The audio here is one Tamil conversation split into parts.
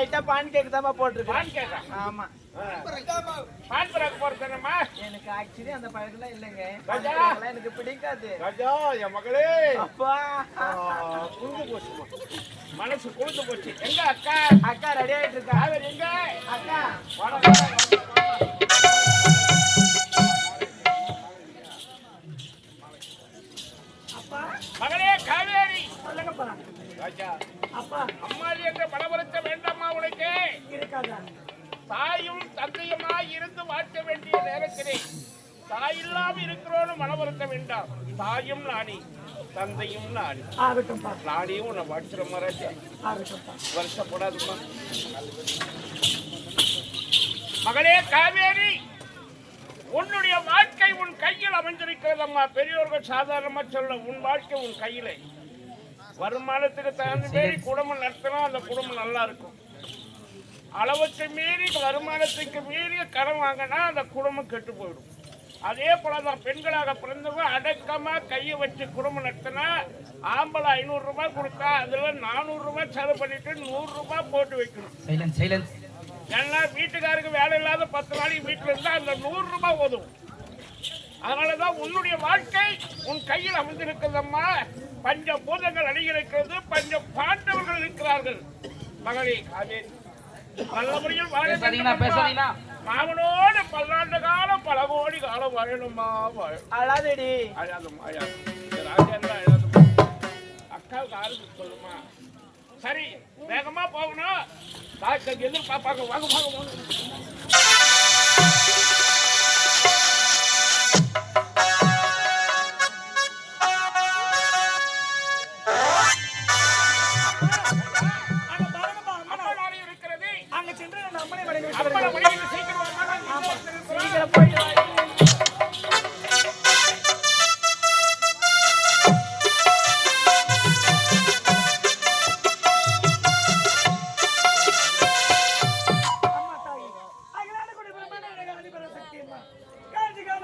லைட்டா பான் கேக் தான் போட்டிருக்கேன் ஆமா. எனக்கு ஆக்சுவலி அந்த பழக்கம்லாம் இல்லைங்க. எனக்கு பிடிக்காது. என் மகளே! அப்பா! குளிர்ந்து போச்சுமா மனசு குளிர்ந்து போச்சு. எங்க அக்கா? அக்கா ரெடி ஆயிட்டு இருக்கா காவேரி எங்க? அக்கா! மகளே காவேரி! சொல்லுங்கப்பா. ராஜா! அப்பா. அம்மாடி என்ற பலவருத்த வேண்டாமா உனக்கு. தாயும் தந்தையுமாய் இருந்து வாழ்க்க வேண்டிய நேரத்திலே தாய் இல்லாம இருக்கிறோன்னு மனவருத்த வேண்டாம். தாயும் நாடி தந்தையும் ஆகட்டும்ப்பா நாடியும் உன்னை வாழ்த்துற மாதிரி வருஷப்படாதுமா மகளே காவேரி உன்னுடைய வாழ்க்கை உன் கையில் அமைந்திருக்கிறது அம்மா பெரியோர்கள் சாதாரணமா சொல்ல உன் வாழ்க்கை உன் கையிலே. வருமானத்துக்கு தகுந்த மாரி குடும்பம் நடத்தினா அந்த குடும்பம் நல்லா இருக்கும். அளவுக்கு மீறி வருமானத்துக்கு மீறி கடன் வாங்கினா அந்த குடும்பம் கெட்டு போயிடும். அதே போலதான் பெண்களாக பிறந்தவங்க அடக்கமா கையை வச்சு குடும்பம் நடத்தினா ஆம்பளை ஐநூறு ரூபாய் கொடுத்தா அதுல நானூறு ரூபாய் செலவு பண்ணிட்டு நூறு ரூபாய் போட்டு வைக்கணும். ஏன்னா வீட்டுக்காருக்கு வேலை இல்லாத பத்து நாளைக்கு வீட்டுல இருந்தா அந்த நூறு ரூபாய் உதவும் அதனாலதான் உன்னுடைய வாழ்க்கை உன் கையில் அமைந்திருக்கிறதம்மா பஞ்ச பூதங்கள் அணிகிறது பஞ்ச பாண்டவர்கள் இருக்கிறார்கள். மகளே காவேரி நல்ல முறையில் வாழ. மாமனோடு பல்லாண்டு காலம் பல கோடி காலம் வாழணுமா வாழ. அழாதடி. அழாதம்மா அழாது இந்த ராஜேந்திரா அழாதம்மா. அக்காவுக்கு ஆறுதல் சொல்லுமா. சரி வேகமா போகணும். டாக்டர் எதிர்பார்ப்பாங்க வாங்க வாங்க வாங்க. Thank you.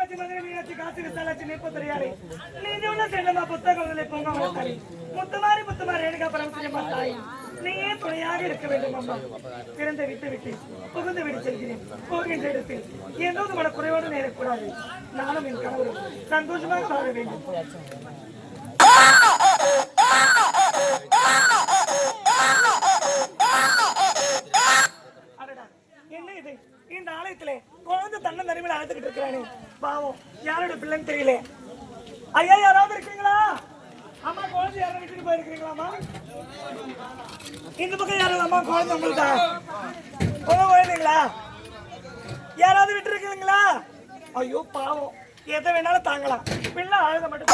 காமாட்சி மதுரை மீனாட்சி காசி விசாலாட்சி நெப்பத்திரையாளே. நீதி உள்ள செல்லம்மா புத்தகங்களை பொங்க வளர்த்தாளே. முத்துமாரி முத்துமாரி ரேணுகா பரமசிவம்மா தாயே, நீயே துணையாக இருக்க வேண்டும் அம்மா பிறந்த விட்டு விட்டு புகுந்து விட்டு செல்கிறேன். போகின்ற இடத்தில் ஏதோ மன குறைவோடு நேரக்கூடாது. நானும் என் கணவரும் சந்தோஷமாக வாழ வேண்டும். என்ன இது? இந்த ஆலயத்திலே குழந்தை தன்னை தனிமையில அழைத்துக்கிட்டு இருக்கிறானே. பாவம் யாரோட பிள்ளைன்னு தெரியல. ஐயா யாராவது இருக்கீங்களா அம்மா குழந்தை யாரும் விட்டுட்டு போயிருக்கீங்களாமா இந்த பக்கம் யாரும் அம்மா குழந்தை உங்களுக்கா உங்க குழந்தைங்களா? யாராவது விட்டுருக்கீங்களா ஐயோ பாவம். எதை வேணாலும் தாங்கலாம். பிள்ளை அழுத மட்டும்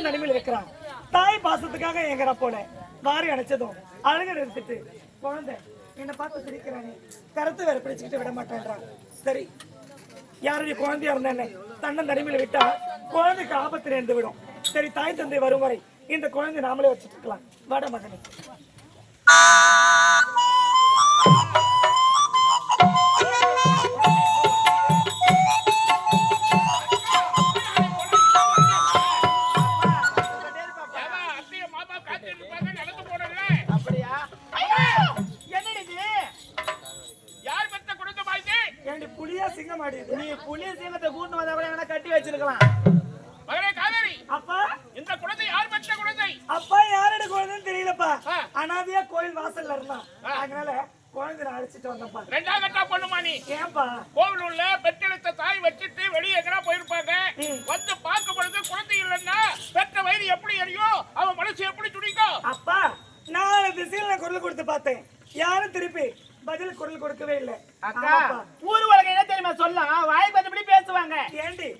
தன்னன் நடுவில் இருக்கிறான். தாய் பாசத்துக்காக எங்கடா போல. வாரி அடைச்சதும் அழகு எடுத்துட்டு குழந்தை என்னை பார்த்து சிரிக்கிறானே கருத்து வேற பிடிச்சுக்கிட்டு விட மாட்டேன்றான். சரி யாருடைய குழந்தையா இருந்தா என்ன தன்னன் தனிமையில் விட்டா குழந்தைக்கு ஆபத்து நேர்ந்து விடும். சரி தாய் தந்தை வரும் வரை இந்த குழந்தை நாமளே வச்சுட்டு இருக்கலாம். வட மகனே.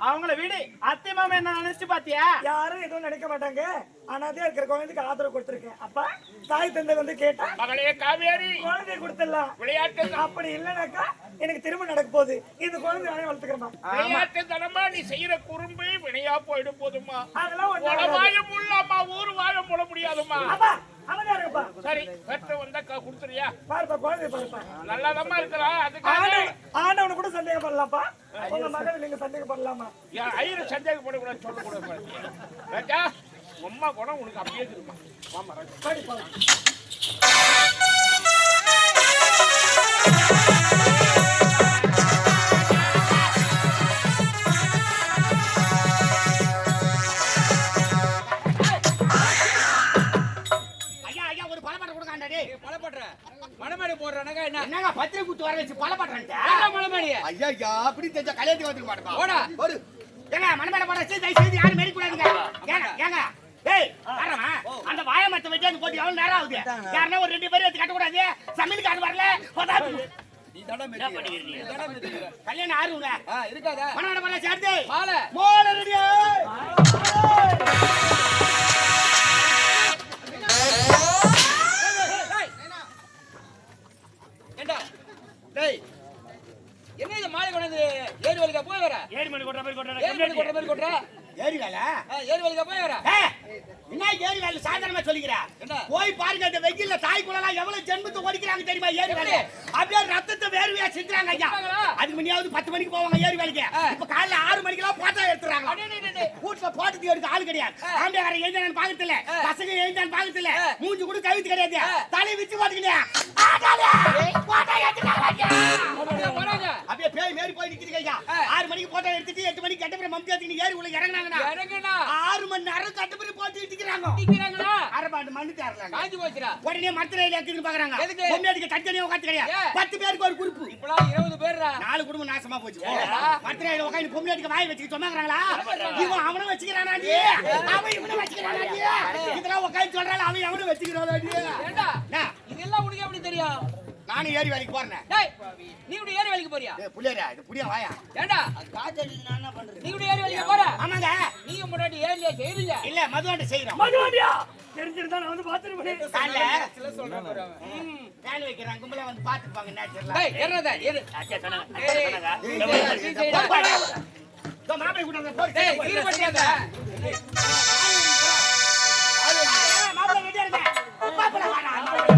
அவங்கள விடு. அத்தை மாமா என்ன நினைச்சு பாத்தியா? யாரும் எதுவும் நினைக்க மாட்டாங்க. ஆனாதே இருக்கிற குழந்தைக்கு ஆதரவு கொடுத்துருக்கேன். அப்பா தாய் தந்தை வந்து கேட்டா மகளே காவேரி! குழந்தைய கொடுத்துடலாம். விளையாட்டு அப்படி இல்லைனாக்கா எனக்கு திரும்ப நடக்க போகுது. இந்த குழந்தை நானே வளர்த்துக்கிறேன் விளையாட்டு தனமா நீ செய்யற குறும்பு வினையா போயிடும் போதுமா அதெல்லாம் ஒண்ணும் ஆகாது. அவன் இருப்பா? சரி பெற்ற வந்தா கொடுத்துறியா? பாருப்பா குழந்தை பாருப்பா. நல்லாதம்மா இருக்கிறா அதுக்காக ஆண்டவன் கூட சந்தேகப்படலாம்ப்பா உங்க மகன் நீங்க சந்தேகப்படலாமா என் ஐயரை சந்தேகப்படக்கூடாது சொல்லக்கூடாது ராஜா உம்மா குணம் உனக்கு அப்படியே இருக்குமா ஆமா ராஜா. டேய் பலப்படுற மணமேடை போடுறானங்க என்ன? என்னங்க பத்திரை குத்து வர வச்சு பலப்பாட்டம் என்ன மணமேடிய ஐயா அப்படி தெரிஞ்ச கல்யாணத்துக்கு வந்துக்க மாட்டேப்பா. போடா. ஒரு ஏங்க மனமேல போட வச்சு தயவு செய்து யாரும் மேடி கூடாதுங்க ஏங்க. ஏங்க டேய் யாரமா அந்த வாயமரத்தை வச்சு அந்த போட்டு எவ்வளவு நேரம் ஆகுது? யாருன்னா ஒரு ரெண்டு பேரும் எடுத்து கட்ட கூடாது சமையலுக்கு அது வரல. நீ. பண்ணிக்கிறீங்க? நீ மெதிக்கிற. கல்யாணம் ஆறுங்க இருக்காதா. மனமேல போட சேர்த்து மாலை. மோல ரெடியா என்ன இது மாலை கொண்டு வந்து ஏரி வலிக்கா போய் வர. ஏழு மணி கொட்ட மாதிரி ஏரி வலி கொட்ட மாதிரி கொட்டுற. ஏறி வேலை ஏரி வலிக்கா போய் வர ஏய், என்ன ஏரி வேலை சாதாரணமா சொல்லிக்கிற? போய் பாருங்க அந்த வெயில்ல தாய்க்குள்ளலாம் எவ்வளவு ஜென்மத்தை ஓடிக்கிறாங்க தெரியுமா? ஏரி வேலை அப்படியே ரத்தத்தை வேர்வையா சிந்துறாங்க ஐயா? அதுக்கு முன்னாடி பத்து மணிக்கு போவாங்க ஏரி வேலைக்கு. இப்ப காலைல ஆறு மணிக்கெல்லாம் போட்டோ எடுத்துறாங்க. வீட்டுல போட்டது எடுக்க ஆள் கிடையாது. ஆ. ஆம்பியார எழுந்தான்னு பாக்கத்துல ஆ. பசங்க எழுந்தான்னு பாக்கத்துல ஆ. மூஞ்சி கூட கவித்து கிடையாது. தலையை வச்சு பாத்துக்கிட்டே போட்டோ அப்படியே பேய் ஐயா ஆ. ஆறு மணிக்கு போட்டோ எடுத்துட்டு எட்டு மணிக்கு கட்ட பிறகு மம்தி எடுத்துக்கிட்டு ஏரி உள்ள இறங்குனாங்கன்னா இறங்குனா? ஆறு மணி நேரம் கட்டுப்படி போட்டு இடிக்கிறாங்க நிக்கிறாங்களா? அரபாண்டு மண்ணு தேரலாங்க. காஞ்சி போச்சுடா. உடனே மரத்துல இருக்குதுன்னு பாக்குறாங்க? பொம்மையாடிக்கு தனித்தனியா உட்காந்து கிடையாது? பத்து பேருக்கு ஒரு குறிப்பு. இப்பலாம் இருபது பேர்ரா? நாலு குடும்பம் நாசமா போச்சு? மரத்துல உட்காந்து பொம்மையாடிக்கு வாய் வச்சுக்க சொன்னாங்கறாங்களா? இவன் அவனும் வச்சுக்கிறானா நீ? அவன் இவனும் வச்சுக்கிறானா நீ? இதெல்லாம் உட்காந்து சொல்றாள்? அவன் அவனும் வச்சுக்கிறானா நீ? இதெல்லாம் உனக்கு எப்படி தெரியும்? நானும் ஏறி வேலைக்கு போறேன் டேய் நீ இப்படி ஏரி வலிக்கு போறியா புள்ளியரா இது புடியா வாயா ஏண்டா நீ இப்படி ஏரி வலிக்கு போற ஆமாங்க நீங்க முன்னாடி ஏரியா செய்யறீங்க இல்ல மதுவாண்ட செய்யறோம் மதுவாண்டியா தெரிஞ்சிருந்தா நான் வந்து காலைல சில சொல்றேன் பாரு அவன். வேன் வைக்கிறாங்க கும்பலா வந்து பாத்துப்பாங்க நேச்சுரலா டேய் ஏறதா ஏறு நீ செய்டா. மாப்பிள்ளை கூட போய் கீழ பட்டியாத மாப்பிள்ளை ரெடியா இருங்க மாப்பிள்ளை வாடா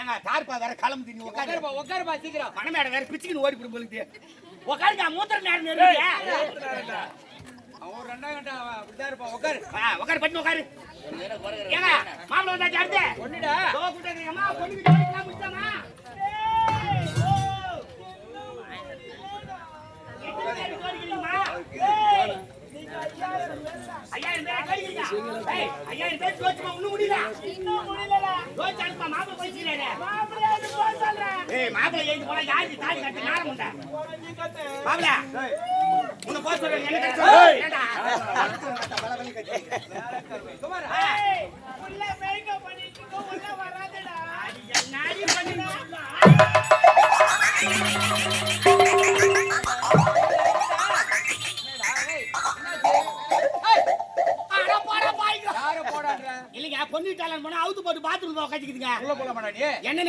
ஏங்க தார்ப்பா வேற தின்னு உட்காரு உட்காருப்பா உட்காருப்பா சீக்கிரம் மனமேட வேற பிச்சுக்கின்னு ஓடி போடும் போலுக்கு உட்காருங்க மூத்திர நேரம் அவன் ஒரு ரெண்டாம் கண்டா அப்படிதான் இருப்பா உட்காரு உட்காரு பண்ணி உட்காரு ஏங்க மாப்பிள்ளை வந்தாச்சு அடுத்து ஒண்ணுடா தோ கூட்டாது அம்மா பொண்ணுக்கு முடிச்சாமா ஏய் ஓ எத்தனை பேர் ஜோடிக்கிறீங்கம்மா ஏய் ஐயாயிரம் பேர் ஏய் ஐயாயிரம் பேர் ஜோடிச்சுமா இன்னும் முடியல. இன்னும் முடியல ஜோடிச்சு அனுப்பா மாப்பிள்ளை போயிடுச்சுல மாப்பிள்ளை வந்து போக சொல்றேன் ஏய் மாப்பிள்ளை எழுந்து போனா யாருக்கு தாலி கட்டு நேரம் உண்டா மாப்பிள்ளை உன்னை போக சொல்றேன். என்ன கட்டு? சொல்றேன் ஏண்டா? குமாரா ஏய் உள்ள மேக்கப் பண்ணிட்டு உள்ள வராதடா. நாடி பண்ணினா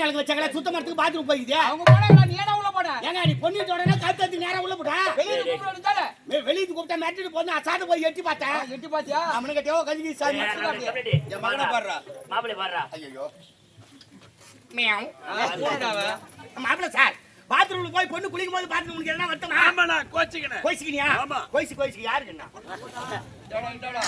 என்ன நிலக்கு வச்சாங்களா சுத்தம் வரத்துக்கு பாத்ரூம் போய்க்குது. அவங்க போனாங்களா நீ ஏடா உள்ள போட? ஏங்க நீ பொண்ணு உடனே கழுத்தத்துக்கு நேரம் உள்ள போட்டா வெளியில கூப்பிட வேண்டியதானே வெளியே கூப்பிட்டா மிரட்டிட்டு போனா அசாத போய் எட்டி பார்த்தேன். எட்டி பாத்தியா? அவனுக்கு கட்டியோ கஞ்சி சாமி என் மகனை பாடுறா. மாப்பிள்ளை பாடுறா. ஐயோ மியாவ். போடா அவன் மாப்பிள்ள சார் பாத்ரூம்ல போய் பொண்ணு குளிக்கும் போது பாத்ரூம் உங்களுக்கு என்ன வருத்தமா? ஆமாண்ணா கோச்சிக்கினேன். கோயிச்சுக்கினியா ஆமா. கோயிச்சு கோயிச்சுக்கு யாருக்குண்ணா டேடா, டேடா.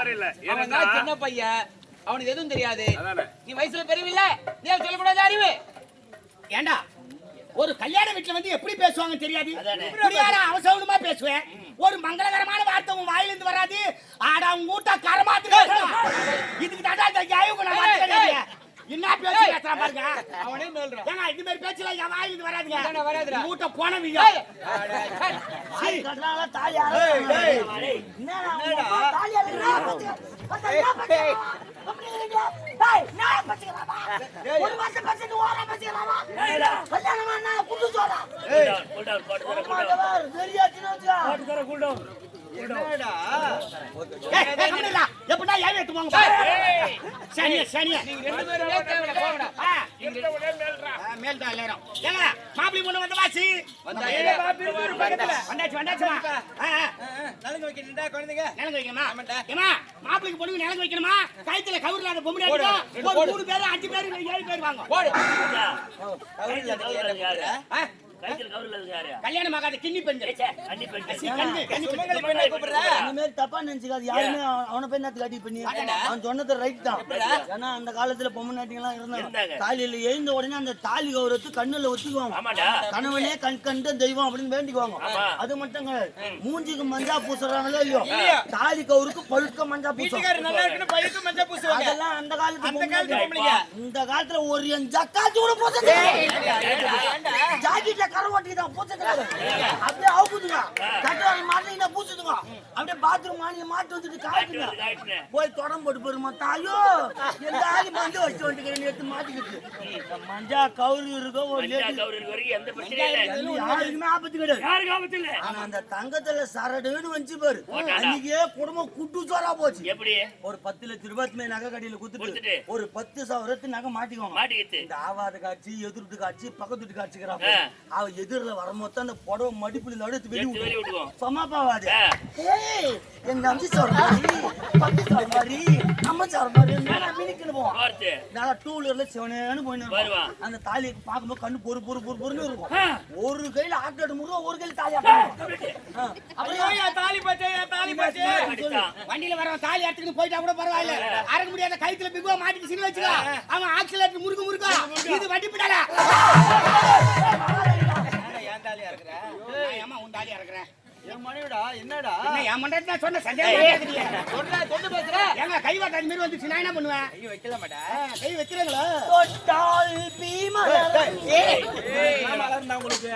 அவன் ஏன்னா தான் சின்ன பையன். அவனுக்கு எதுவும் தெரியாது. நீ வயசுல பெரியவில்ல. நீ சொல்லக்கூடாது அறிவு. ஏண்டா? ஒரு கல்யாண வீட்டுல வந்து எப்படி பேசுவாங்க தெரியாது? அவசரமா பேசுவேன். ஒரு மங்களகரமான வார்த்தை உன் வாயில இருந்து வராது. ஆடா உன் மூட்டா கரமாத்து இதுக்கு தாண்டா இந்த யாயுக்கு நான். என்ன பேச்சு பேசுறான் பாருங்க. அவனே மேல்றான் ஏங்க இந்த மாதிரி பேச்சுல என் வாயில இருந்து வராதுங்க. இதானே வராதுடா. மூட்டை போன வீங்க தாலி கட்டினால. என்னடா, என்ன இல்லைங்க. டேய், நான் பச்சுக்கலாமா? ஒரு என்னடா? எப்படா ஏன் எடுத்துவாங்க சனிய சனிய. மேல் தான் எல்லாரும். ஏங்க மாப்பிளி பொண்ணு வந்த வாசி வந்தா ஏ பாப்பி ஒரு பக்கத்துல. வந்தாச்சு ஆ. நலங்கு வைக்கிறீங்களா குழந்தைங்க. நிலங்கு வைக்கணுமா. ஏமா மாப்பிளைக்கு பொண்ணுக்கு நிலங்கு வைக்கணுமா? கழுத்துல கவுரு இல்லாத பொம்பளை ஒரு. மூணு பேரு அஞ்சு பேரு இல்ல ஏழு பேர் வாங்க. போடு. ஆ, கைத்தில் கவர் இல்லாதது யாரு? கல்யாணம் ஆகாத கிண்ணி பெண்கள் கன்னி பெண். சி, கண்ணு, கண்ணு. சுமங்கலி பெண்ணை கூப்பிடுற இந்த மாதிரி தப்பா நினைச்சுக்காது யாருமே அவன- போய் அடி பண்ணி அவன் சொன்னது ரைட் தான் ஏன்னா அந்த காலத்துல பொம்மை நாட்டிங்கெல்லாம் இருந்தாங்க. காலையில எழுந்த உடனே அந்த தாலி கௌரவத்து கண்ணுல ஒத்திக்குவாங்க ஆமாடா. கணவனே கண் கண்டு தெய்வம் அப்படின்னு வேண்டிக்குவாங்க. அது மட்டும். மூஞ்சிக்கு மஞ்சா பூசுறாங்களோ இல்லையோ? தாலி கௌருக்கு பழுக்க மஞ்சா பூசும் அதெல்லாம் அந்த காலத்து அந்த பொம்மை காலத்து நாட்டிங்க. பொம்பளைங்க. இந்த காலத்துல ஒரு என் ஜக்காச்சு கூட ஜாக்கெட்ல கரை அப்படியே அவுக்குதுங்க அப்படியே பாத்ரூம் மாட்டு வந்துட்டு காய்க்குங்க. போய் தொடம் போட்டு போயிருமா தாயோ எந்த ஆளி மஞ்சள் வச்சு வந்துக்கிறேன் எடுத்து மாட்டிக்கிட்டு இந்த மஞ்சா கவுரு இருக்கும் ஒரு மஞ்சா lady. கவுரு இருக்க வரைக்கும் எந்த பிரச்சனையும் இல்லை. யாருக்குமே ஆபத்து கிடையாது யாருக்கு ஆபத்து இல்ல. ஆனா அந்த தங்கத்துல சரடுன்னு வந்துச்சு பாரு. அன்னைக்கே குடும்பம் குட்டு சோறா போச்சு எப்படி ஒரு பத்து லட்ச ரூபாய்க்கு நகை கடையில. குத்துட்டு ஒரு பத்து சவரத்து நகை மாட்டிக்குவாங்க இந்த ஆவாத காட்சி எதிர்த்து காட்சி பக்கத்து ஆ. அவ எதிரில வரும்போது அந்த புடவை மடிப்புல எடுத்து வெளிய விட்டுருவோம். சமாப்பாவாது. எங்க அம்சி சார் மாதிரி பத்து சார் மாதிரி அம்மா சார் மாதிரி மினிக்கணும் பார்த்து. நான் டூ வீலர்ல சிவனேன்னு போயின்னு. அந்த தாலியை பார்க்கும்போது கண்ணு பொறு பொறு பொறு பொறுன்னு இருக்கும். ஒரு கையில ஆட்டோட முருகன் ஒரு கையில தாலி என் தாலி போச்சே தாலி போச்சே. வண்டியில வரவன் தாலி எடுத்துக்கிட்டு போயிட்டா கூட பரவாயில்ல. அறக்க முடியாத கழுத்துல பிகுவா மாட்டிட்டு சின்ன வச்சுக்கோ அவன் ஆக்சிலேட்டர் முறுக்கு முறுக்கா. இது வண்டி பிடால தாலியா இருக்கிற? ஏமா உன் தாலியா இருக்கிறேன் என் மனைவிடா என்னடா? என்ன என் மண்டலத்துல நான் சொன்ன சந்தேகம் சொல்ல தொட்டு பேசுற. ஏங்க கை வாட்ட அது மாதிரி வந்துச்சு நான் என்ன பண்ணுவேன்? ஐயோ வைக்கல மாட்டா. கை வைக்கிறீங்களா? தொட்டால் பீமலரும் மலர்ந்தா உங்களுக்கு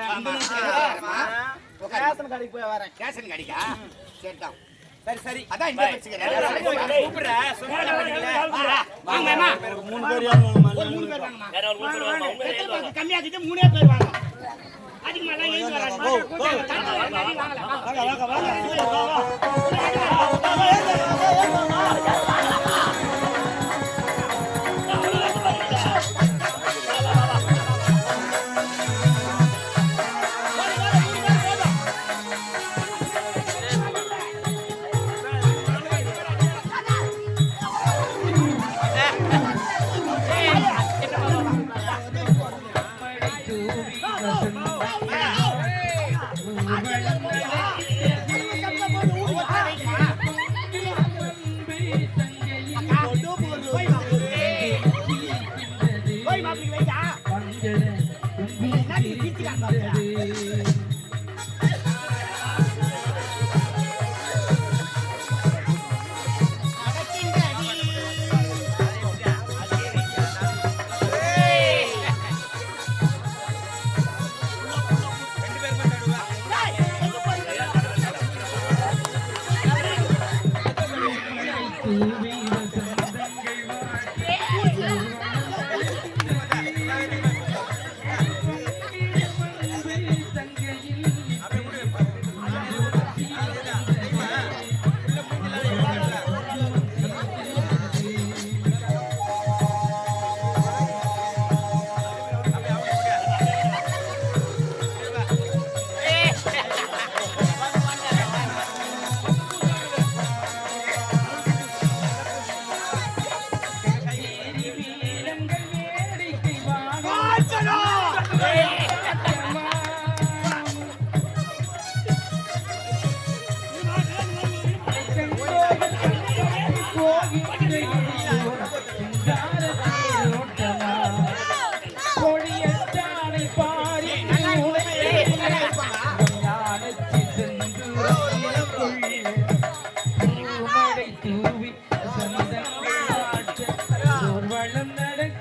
ரேஷன் கடைக்கு போய் வரேன். ரேஷன் கடைக்கா? சரிதான் சரி சரி. அதான் இந்த வச்சுக்கிறேன் கூப்பிடுற சும்மா பண்ணிக்கல வாங்க அம்மா. மூணு பேர் மூணு பேர் வாங்கம்மா கம்மியாக்குது மூணே பேர் வாங்க. அதிகமாலாம் ஏஞ்சி வராங்க Thank you.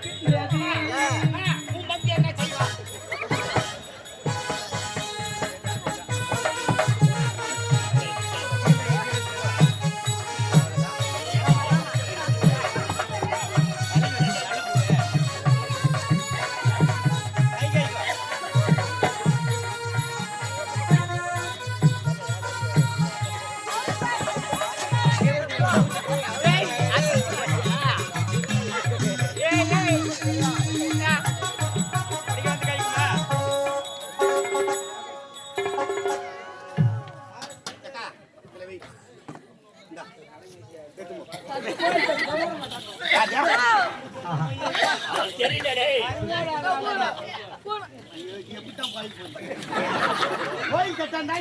Yeah.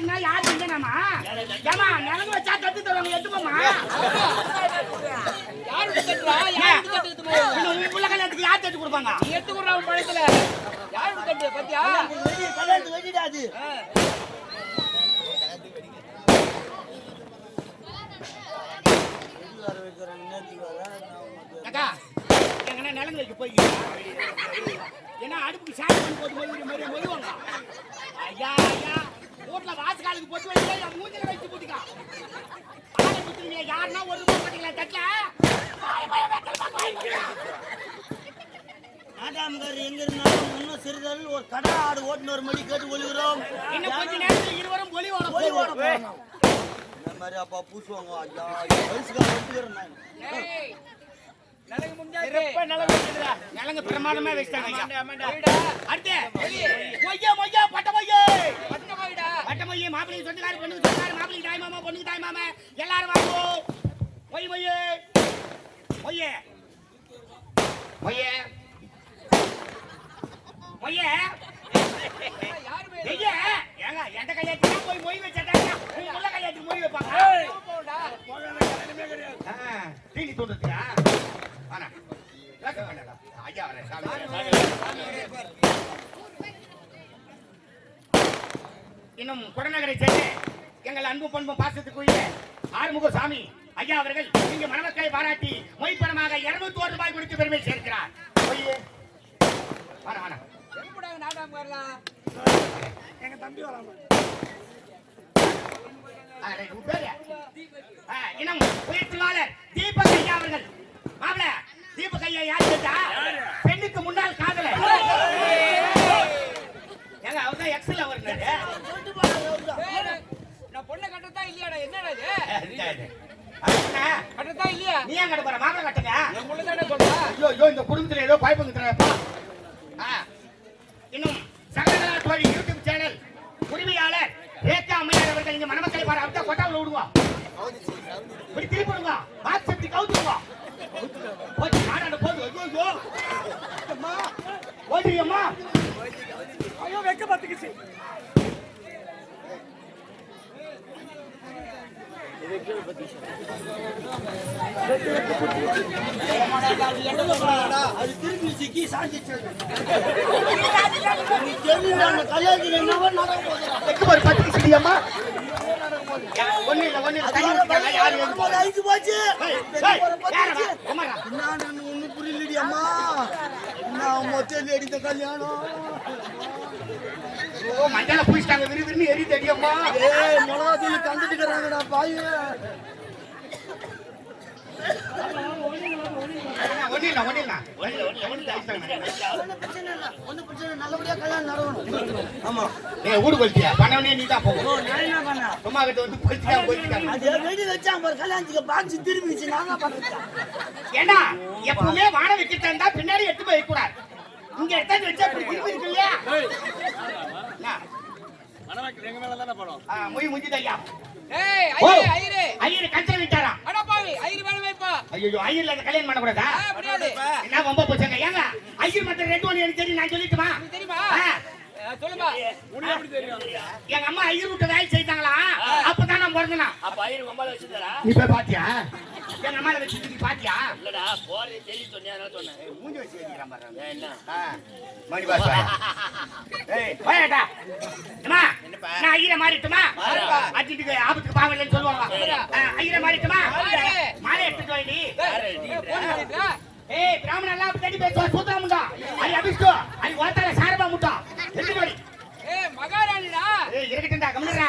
என்ன யாரு இல்லைனாமா ஏமா நிலங்க வச்சா கட்டு தருவாங்க எடுத்துக்கோமா யாரு கட்டுறா யாரு கட்டுறது இன்னும் உள்ள கல்யாணத்துக்கு யார் தட்டு கொடுப்பாங்க? நீ எடுத்துக்கிறா பழத்துல யாரு கட்டு பத்தியா? கல்யாணத்துக்கு வெட்டிடாது அக்கா எங்கன்னா நிலங்க வைக்க போய் ஏன்னா அடுப்புக்கு பண்ணி போட்டு மாதிரி மொழிவாங்க ஐயா ஐயா. வீட்டுல வாசகாலுக்கு போட்டு வைக்க என் மூஞ்சில வச்சு போட்டுக்கா. குத்துறீங்க யாருன்னா ஒரு ரூபாய் போட்டீங்களா தட்டல நாட்டாமக்காரர் எங்க இருந்தாலும் முன்னும் சிறிதல் ஒரு கடை ஆடு ஓட்டுநர் மணி கேட்டு ஒழுகிறோம் இன்னும் கொஞ்ச நேரத்துல இருவரும் பொலிவோட ஒளிவோட போய் போகணும். இந்த மாதிரி அப்பா பூசுவாங்க ஐயா நான். நலங்கு பிரமாதமா வச்சுட்டாங்க அடுத்து மொய்யா மொய்யா பட்ட மொய்யே. பட்டு போயிடா. பட்ட மொய்யே மாப்பிள்ளை சொந்தக்கார பொண்ணுக்கு சொந்தக்கார மாப்பிள்ளை தாய் மாமா பொண்ணுக்கு தாய் மாமா எல்லாரும் வாங்கோ. மொய் மொய்யே மொய்யே மொய்யே மொய்யே ஐயா ஏங்க எந்த போய் மொய் உள்ள மொய் வைப்பாங்க? தீனி. ஐயா வரேன், சாமி. இன்னும் குடநகரை சேர்ந்த எங்கள் அன்பு பண்பும் பாசத்துக்குரிய ஆறுமுக சாமி ஐயா அவர்கள் இங்கு மணமக்களை பாராட்டி மொய்ப்பணமாக இருநூத்தி ஒரு ரூபாய் கொடுத்து பெருமை சேர்க்கிறார். எங்க தம்பி வராம உயர்த்துவாளர் தீபக் ஐயா அவர்கள். மாப்பிள தீபக் ஐயா யார் கேட்டா? பெண்ணுக்கு அவர் தான் எக்ஸல் அவர் ஏய், நான் பொண்ணை கட்டத்தா இல்லையாடா என்னடா இது? கட்டத்தா இல்லையா? நீ ஏன் கட்ட போற? மாப்பிள கட்டுங்க. முள்ள தானே சொல்றா? ஐயோ ஐயோ இந்த குடும்பத்துல ஏதோ பாய்ப்பு தரப்பா இன்னும் தோழி யூடியூப் சேனல் உரிமையாளர் ரேகா அம்மையார் அவர்கள் இங்க மணமக்களை பாரு அப்படியே கொட்டாவில் விடுவோம் இப்படி திருப்பி விடுங்க பாக்ஸ் இப்படி கவுத்துருங்க போச்சு நாடாண்ட போது ஐயோ ஐயோ. அம்மா. ஓடுறியம்மா ஐயோ வெக்க பார்த்துக்கிச்சு அது திருப்பி சிக்கி சாஞ்சிச்சு. கல்யாணத்துக்கு என்னவோ நடக்க போகுது? வெக்க சிடியம்மா ஒண்ணு புரியலடி அம்மா. நான் மொத்தம் அடித்த கல்யாணம். ஓ மஞ்சள பூசிட்டாங்க விறுவிறுன்னு எரியுது அடியம்மா ஏய் மிளகா தூள் கண்டுட்டு இருக்கிறாங்கடா பாய். ஒண்ணு இல்ல ஒண்ணு இல்ல ஒண்ணு இல்ல, ஒண்ணு பிரச்சனை நல்லபடியா கல்யாணம் நடக்கணும் ஆமா. ஏய் ஊடு கொளுத்தியா பண்ணவனே நீ தான் போகும் நான் என்ன பண்ணேன் சும்மா கிட்ட வந்து கொளுத்தியா கொளுத்திட்டாங்க அது வெடி வச்சாங்க பாரு கல்யாணத்துக்கு பாக்ஸ் திரும்பிச்சு நான் தான் பார்த்தேன் ஏண்டா எப்பவுமே வான வைக்கிட்டு இருந்தா பின்னாடி எடுத்து போய் கூடாது இங்க எடுத்து வச்சா இப்படி திரும்பி இருக்கு இல்லையா? ஆ, மொய் முஞ்சுது ஐயா. ஏய் ஓ. ஐயரே ஐயரே. ஐயர் கஞ்சல் விட்டாரா? அட பாவி ஐயர் வேலை வைப்பா ஐயோ ஐயர்ல அந்த கல்யாணம் பண்ணக்கூடாதா ஆ, முடியாது என்ன ரொம்ப போச்சாங்க? ஏங்க ஐயர் மட்டும் ரெண்டு ஒண்ணு எனக்கு தெரியும் நான் சொல்லிட்டுமா? தெரியுமா? சொல்லுப்பா எங்க அம்மா ஐயர் விட்டு வேலை செய்தாங்களா? அப்பதான் நான் பிறந்தனா? அப்ப ஐயர் ஒன்பது வச்சிருந்தாரா? நீ போய் பாத்தியா? எங்க அம்மால வச்சு தூக்கி பாத்தியா இல்லடா போறது தெரியும் சொன்னியா அதனால சொன்னேன் ஏய், மூஞ்சி வச்சு வைக்கிறான் பாரு அவன். என்ன ஆ, மணி பாஸ் வாயா. ஏய், வாயாடா. அம்மா, நான் ஐயரை மாறிட்டுமா? மாறா. அடிச்சுட்டு ஆபத்துக்கு பாவம் இல்லைன்னு சொல்லுவாங்க. ஐயரை மாறிட்டுமா? மாலை எடுத்துட்டு வா நீ. ஏய், பிராமணன் எல்லாம் தட்டி பேசுவா, சூத்திரம் உண்டா? அது அபிஷ்டு, அது ஓத்தல சாரபா முட்டா. எடுத்துட்டு வாடி. ஏய் மகாராணிடா ஏய், இருக்கட்டும்டா.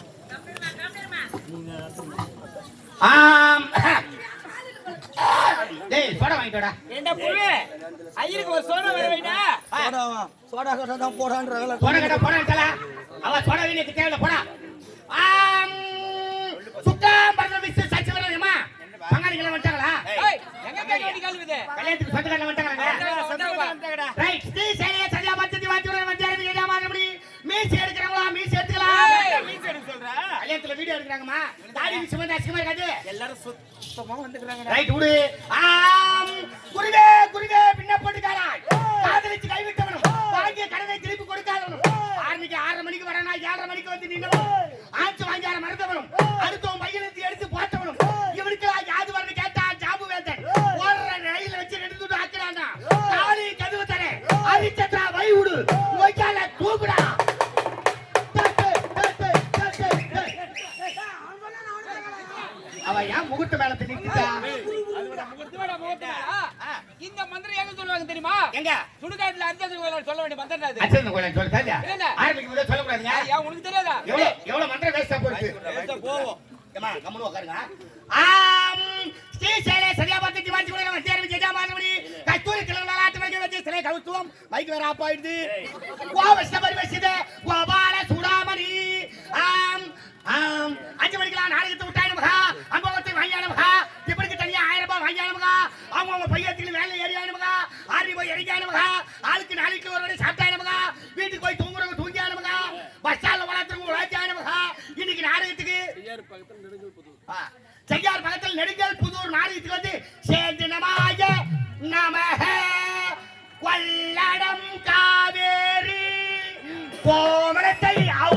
ஆம். டேய், சோடா வாங்கிட்டு வாடா. ஏண்டா புள்ளு ஐயருக்கு ஒரு சோடா வேற வைடா சோடா சோடா தான் போடான்ற போடா கேட்டா போடா தல. அவ சோடா வீணுக்கு தேவையில்ல, போடா. ஆம். சுத்தம் பண்ற மிஸ் ஏம்மா? பங்காளிகள் வந்துட்டாங்களா? ஏய் எங்க கல்யாணத்துக்கு சொந்தக்காரங்க வந்துட்டாங்களாங்க? ரைட். ஸ்ரீ சரியா பச்சத்தி எடுக்கிறாங்கம்மா தாடி விஷயமா அசிங்கமா இருக்காது. எல்லாரும் சுத்தமா வந்துக்கறாங்க ரைட் விடு. ஆம். குருவே குருவே பின்ன போட்டுக்காரா காதலிச்சு கைவிட்டவனும் வாங்கிய கடனை திருப்பி கொடுக்காதவனும். ஆரம்பிக்க ஆறரை மணிக்கு வரனா ஏழரை மணிக்கு வந்து நின்றவனும் ஆச்சு வாங்கியார மறந்தவனும். அடுத்தவன் பையனுக்கு எடுத்து போட்டவனும். இவனுக்கு யாது வரணும் கேட்டா ஜாபு வேந்தன். ஓடுற ரயில வச்சு துண்டு ஆக்குறானா காலி கதவு தர அரிச்சட்டா வை விடு. இந்த மந்திரம் எங்க சொல்லுவாங்க தெரியுமா? எங்க? சுடுகாட்டுல அர்த்தம் சொல்ல வேண்டிய மந்திரம் அது அச்சந்த கோயில சொல்லுதா இல்ல. ஆரம்பிக்கும் போதே சொல்லக்கூடாதுங்க ஏன் உனக்கு தெரியாதா? எவ்வளவு எவ்வளவு மந்திரம் வேஸ்டா போயிருக்கு போவோம். ஏமா கம்முனு உட்காருங்க ஆம் ஸ்ரீ சேலை சரியா பார்த்து திவாஞ்சி கூட நம்ம தேர்வு ஜெஜா மாதமணி கஸ்தூரி கிழங்கு நாட்டு வைக்க வச்சு சிலை கவுத்துவம். மைக் வேற ஆப் ஆயிடுது. கோவஸ்த பரிவசித. கோபால சூடாமணி. ஆம் ஆம். அஞ்சு மணிக்கெல்லாம் நாடகத்தை விட்டாய் நமகா அம்பவத்தை வாங்கியா நமகா இப்படிக்கு தனியா ஆயிரம் ரூபாய் வாங்கியா நமகா அவங்க அவங்க பையத்துக்கு வேலை ஏறியா நமகா ஆறி போய் இறங்கியா நமகா ஆளுக்கு நாளைக்கு ஒரு வரை சாப்பிட்டா நமகா வீட்டுக்கு போய் தூங்குறவங்க தூங்கியா நமகா பஸ் ஸ்டாண்ட்ல வளர்த்துறவங்க இன்னைக்கு நாடகத்துக்கு? செய்யார் பக்கத்தில் நெடுங்கல் புதூர். நாடகத்துக்கு வந்து சேந்தினமாய நமக. கொள்ளடம் காவேரி. அவுதரி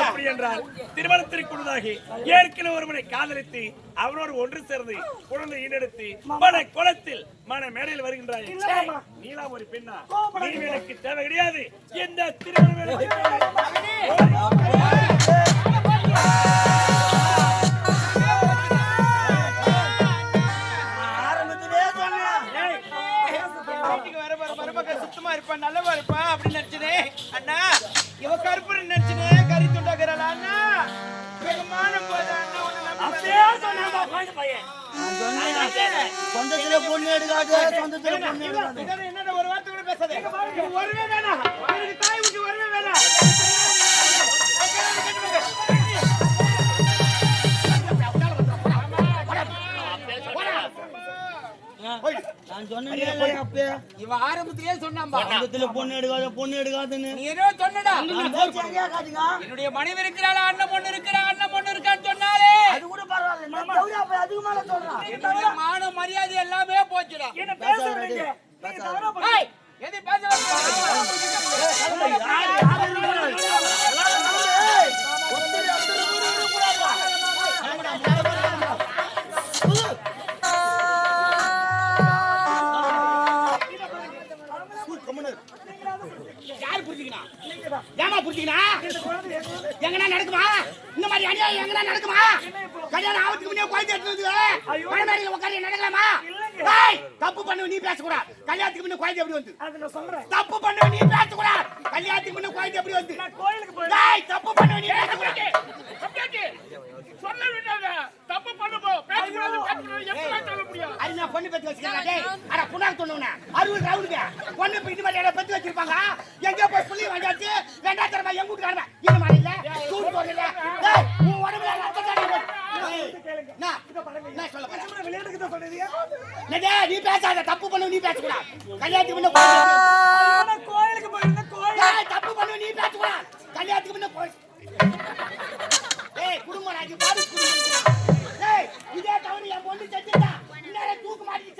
அப்படி என்றால் திருமணத்திற்கு முன்னதாகி ஏற்கனவே ஒருவனை காதலித்து அவனோடு ஒன்று சேர்ந்து குழந்தை ஈடெடுத்து மன குளத்தில் மன மேடையில் வருகின்றாய். நீலாம் ஒரு பெண்ணா? நீ எனக்கு தேவை கிடையாது. எந்த திருமணம் சுத்தமா இருப்பா நல்லவா இருப்பா அப்படின்னு நினைச்சனே. அண்ணா இவ கருப்புன்னு நினைச்சனே கறி துண்டாக்குறாளா அண்ணா. வேகமான போது அண்ணா உன்னை நம்பி அப்படியே குழந்தை பையன். சொந்தத்திலே பொண்ணு எடுக்காது சொந்தத்திலே பொண்ணு எடுக்காது. இதானே என்னடா ஒரு வார்த்தை கூட பேசாதே? வரவே வேணாம் நான் சொன்னேன் அப்பே? இவ ஆரம்பத்திலேயே சொன்னாம்பா சொந்தத்திலே பொண்ணு எடுக்காத பொண்ணு எடுக்காதுன்னு. நீ ஏதோ சொன்னடா. என்னுடைய மனைவி இருக்கிறாளா அண்ணன் பொண்ணு இருக்கிறா அண்ணன் பொண்ணு இருக்கான்னு சொன்னாலே. அது கூட பரவாயில்ல. அப்ப அதுக்கு மேல சொல்றேன் என்னுடைய மான மரியாதை எல்லாமே போச்சுடா. என்ன பேச எது பேச ஏமா புரிஞ்சுக்கணும் எங்கனா நடக்குமா? இந்த மாதிரி அநியாயம் எங்கனா நடக்குமா? கல்யாணம் ஆவதுக்கு முன்னே குழந்தை எடுத்து வந்து மழை மேடையில் உட்காந்து நடக்கலாமா? தப்பு பண்ண நீ பேசக்கூடாது. கல்யாணத்துக்கு முன்ன குழந்தை எப்படி வந்து? தப்பு பண்ண நீ பேசக்கூடாது. கல்யாணத்துக்கு முன்ன குழந்தை எப்படி வந்து? தப்பு பண்ண நீ பேசக்கூடாது. சொல்ல தப்பு பண்ணுப்போ பேசக்கூடாது பேசக்கூடாது எப்படி சொல்ல முடியும் அது நான் பொண்ணு பத்தி வச்சுக்கிறேன். டேய் அட புண்ணாக்கு சொன்னவன அறுபது ரவுண்டுங்க பொண்ணு இப்ப இந்த மாதிரி பத்தி வச்சிருப்பாங்க? எங்க போய் புள்ளி வாங்காச்சு வேண்டாம் தரமா எங்க வீட்டு காரணம் இந்த மாதிரி இல்ல. டேய் உன் உடம்புல ரத்தம் தானே சொல்ல நீ பேசாத. தப்பு பண்ண நீ பேசக்கூடாது கல்யாணத்துக்கு முன்ன கோயிலுக்கு போயிருந்தேன் கோயில். தப்பு பண்ண நீ பேசக்கூடாது கல்யாணத்துக்கு முன்ன குழந்தை ஏய் குடும்பம் நாக்கி பாரு குடும்பம். டேய் இதே தவறு என் பொண்ணு செத்துட்டா தூக்கு மாட்டி